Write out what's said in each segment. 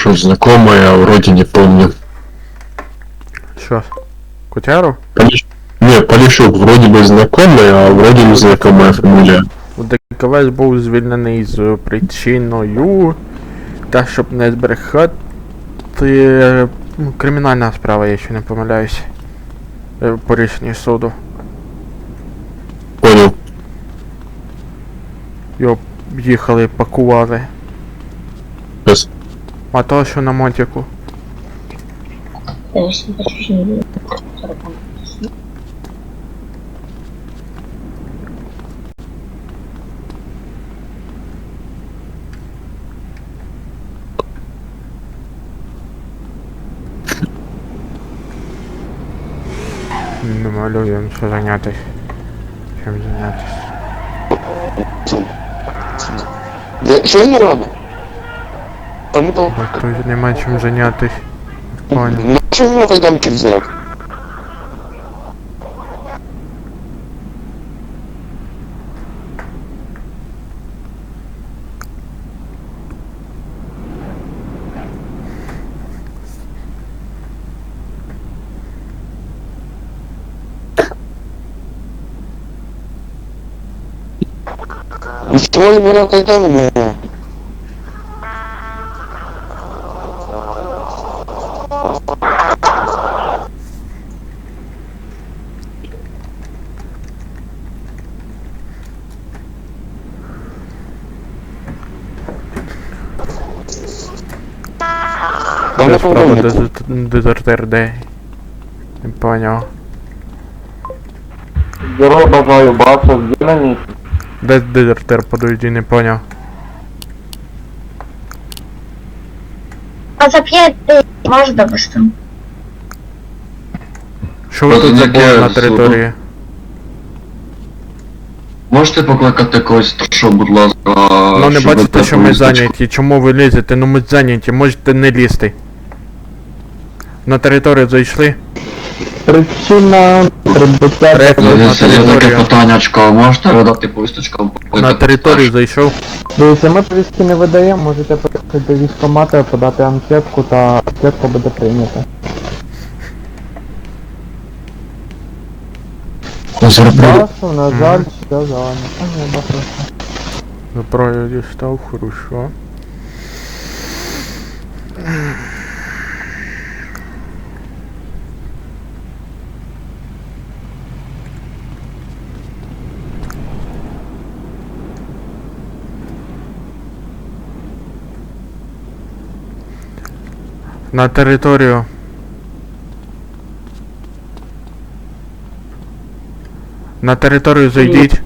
слышу знакомое, а вроде не помню. Що? Котяру? Полищ- Не, Полищук вроде бы знакомый, а вроде не знакомая фамилия. У ДКВС був звільнений з причиною. Та щоб не збрехати. е, ну, Кримінальна справа, якщо не помиляюсь. Е, По рішенню суду. Понял. Його їхали, пакували. Сейчас. А то, що на мотику. Конечно, хочу же не видеть. Не малюємо, що зайнятись. Чим зайнятись. Де- Що він робить? А ну то... Бо тут нема чим зайнятись. Понял. Ну що він кайданки взяв? І чого він мене кайдану не Там Де на дезерт- дезертир де? Не поняв. Здорово, бажаю, бачу, де на місці? Де дезертир подойди, не поняв. А за п'ять ти можеш допустити? Що ви тут забули на території? Можете покликати когось старшого, будь ласка. Ну не щоб бачите, ви що ми зайняті. Чому ви лізете? Ну ми зайняті, можете не лізти. На територію зайшли. Причина прибуття на Дивіться, є таке територію. питаннячко, можете видати повісточку? На територію зайшов. Дивіться, ми повістки не видаємо, можете приїхати до військкомата, подати анкетку та анкетка буде прийнята. Зарплату. На жаль, все зелено. А, ні. Зброю дістав, хорошо. На територію. На територію зайдіть.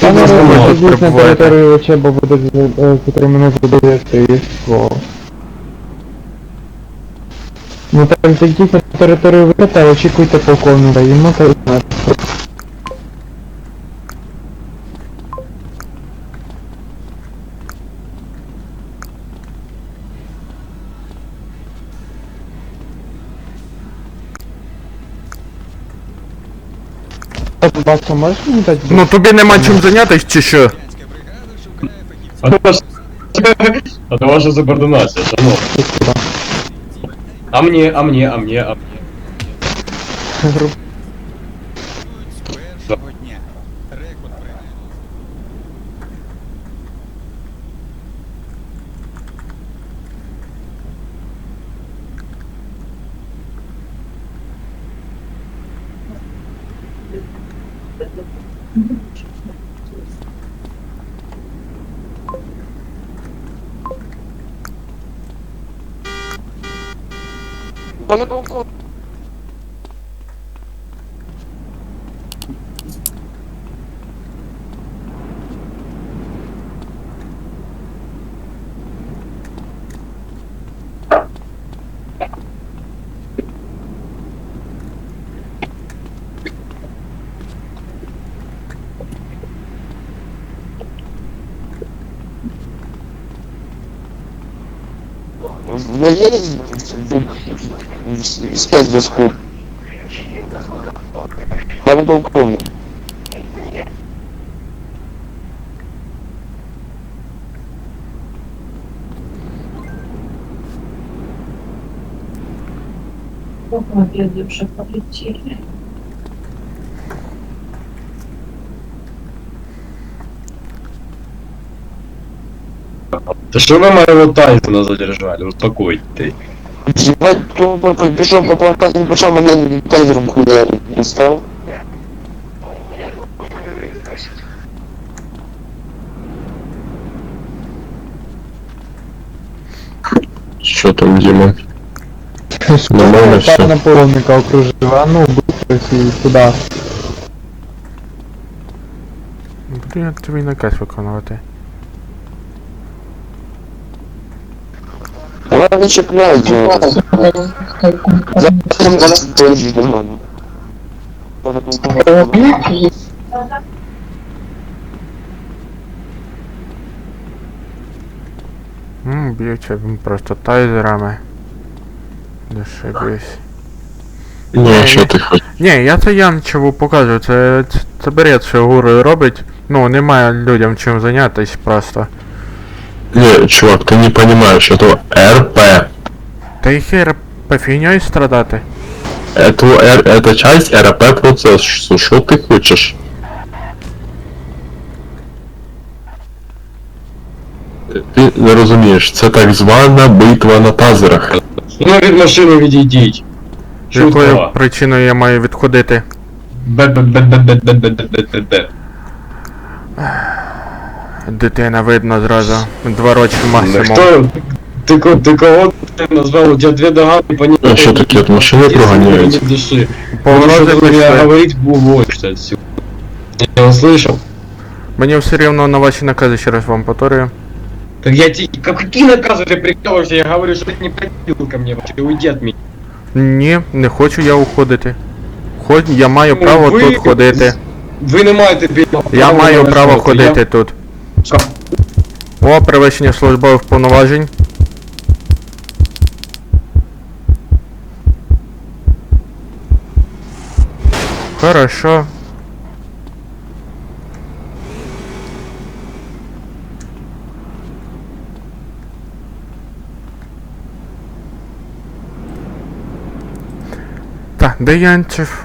Пане ви Романе, тут йдіть на перебуваєте? територію ОЧ, бо буде е, затримано забудується військово. Ну так, зайдіть на територію ВК та очікуйте полковника, йому та знати. Так, можеш мені дати? Ну тобі нема чим зайнятися чи що? А то ваша А то А субординація, шановні. А мені, а мені, а мені, а мені. я ездил спать до скуп. Там полковник. Опа, опять уже полетели. Да что вы моего Тайзена задержали? Успокойтесь. Ебать, тупо пришел по плакату, почему мне Тайзером хуя не стал? Что там, Дима? Нормально все. Наполника окружила, ну, быстро и туда. Блин, як тобі наказ виконувати? Давай не чіпляй, Джо. Зачем зараз тайзер нормально? Ммм, б'ються м, просто тайзерами. Дошибись. Ну, а що ти хочеш? Ні, я це Янчеву покажу, це, це, це бред, що гуру робить. Ну, немає людям чим зайнятись просто. Не, чувак, ты не понимаешь, это РП. Та й хер по фігньою страдати. Это, Р- это часть РП процессу. Що ти хочеш? Ти не розумієш, це так звана битва на тазерах. Ну від машини відійдіть. З якою Шутка. причиною я маю відходити? Бе-бе-бе-бе-бе-бе-бе-бе-бе. Дитина видно зразу. Два роки максимум. Хто? Ти, ко- ти кого ти назвав? У тебе дві догани, по ним... А що таке, от машини проганяють? Души. Погрози Потому что я пішли. говорить уволишься отсюда. Я услышал. Мені все рівно на ваші накази ще раз вам повторюю. Так я тебе... Как, какие наказы ты прикалываешься? Я говорю, что ты не подходил ко мне вообще. Уйди от меня. Ні, не хочу я уходити. Хоч я маю Ну, право ви- тут ходити. Ви не маєте права Я маю мене право слухати. ходити тут. О, перевищення службових повноважень. Хорошо. Так, де Янчев?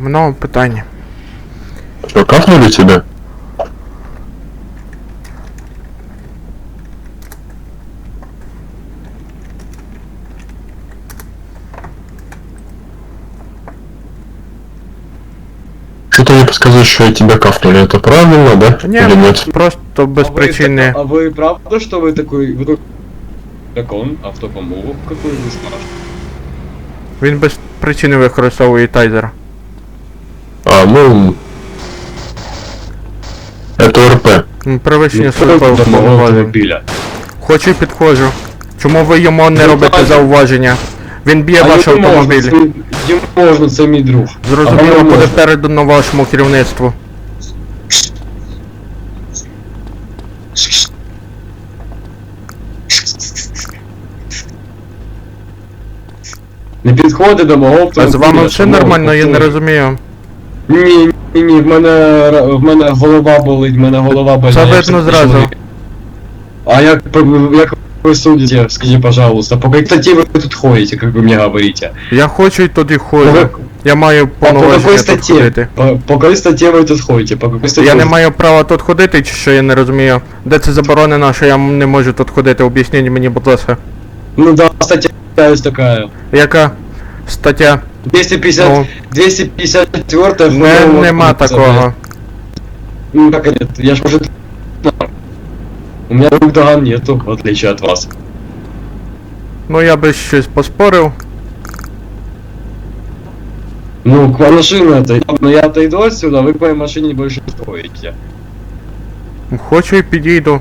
Много питань. Що, кафнули тебе? Что-то мне подсказывает, что я тебя кафнули. Это правильно, да? Ні, Или нет? просто без А вы причини. так- А вы правда, что вы такой... Вы такой... Дракон, автопомогу, какой вы страшный. Він без причини використовує тайзер. А, ну... Это РП. М, Перевищення Відходьте службових до мого повноважень. автомобіля. Хочу і підходжу. Чому ви йому не Ну, робите так. зауваження? Він б'є А ваш йому можна, автомобіль. Йому можна, це мій друг. Зрозуміло, буде передано вашому керівництву. Не підходи до мого А з вами все нормально, я не розумію. Ні, ні, ні, в мене, в мене голова болить, в мене голова болить. Це видно зразу. А як, як вы судите, скажи, пожалуйста, по какой статье вы тут ходите, как вы мне говорите? Я хочу і туди По, ходжу. как- Я маю по, по какой повноваження тут статье? ходити. По, по какой статье вы тут ходите? По какой статье? Я не вы- маю права тут ходити, чи що я не розумію. Де це заборонено, що я м- не можу тут ходити? Об'ясніть мені, будь ласка. Ну да, статья есть такая. Яка стаття? 250, Ну. 254 Не, ну, нема вот, такого. Ну как нет, я ж может... У меня доган нету, в отличие от вас. Ну я би щось поспорив. Ну, к машине это, но я отойду отсюда, вы к моей машине больше стоите. Хочу і підійду.